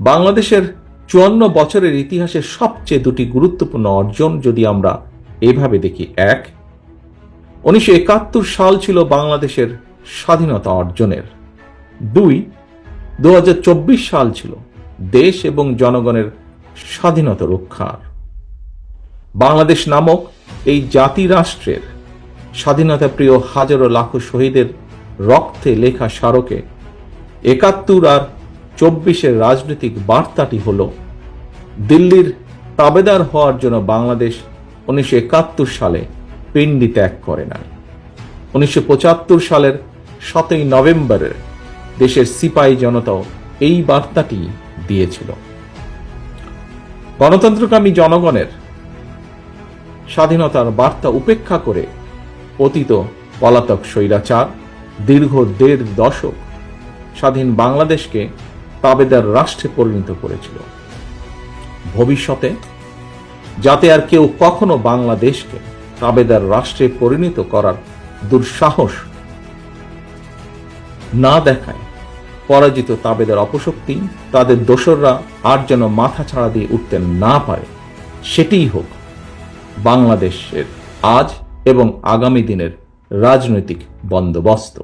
বাংলাদেশের চুয়ান্ন বছরের ইতিহাসের সবচেয়ে দুটি গুরুত্বপূর্ণ অর্জন যদি আমরা এভাবে দেখি, এক, উনিশশো একাত্তর সাল ছিল বাংলাদেশের স্বাধীনতা অর্জনের। দুই দু সাল ছিল দেশ এবং জনগণের স্বাধীনতা রক্ষার। বাংলাদেশ নামক এই জাতি রাষ্ট্রের স্বাধীনতা প্রিয় হাজারো লাখো শহীদের রক্তে লেখা স্মারকে একাত্তর আর চব্বিশের রাজনৈতিক বার্তাটি হল, দিল্লির তাবেদার হওয়ার জন্য বাংলাদেশ উনিশশো একাত্তর সালে পিণ্ডি ত্যাগ করে নাই। উনিশশো সালের সতেই নভেম্বরের দেশের সিপাহী জনতাও এই বার্তাটি দিয়েছিল। গণতন্ত্রকামী জনগণের স্বাধীনতার বার্তা উপেক্ষা করে অতীত পলাতক স্বৈরাচার দীর্ঘ দেড় দশক স্বাধীন বাংলাদেশকে তাবেদার রাষ্ট্রে পরিণত করেছিল। ভবিষ্যতে, যাতে আর কেউ কখনো বাংলাদেশকে তাবেদার রাষ্ট্রে পরিণত করার দুঃসাহস না দেখায়, পরাজিত তাবেদার অপশক্তি, তাদের দোসররা আর যেন মাথা ছাড়া দিয়ে উঠতে না পারে, সেটিই হোক বাংলাদেশের আজ এবং আগামী দিনের রাজনৈতিক বন্দোবস্ত।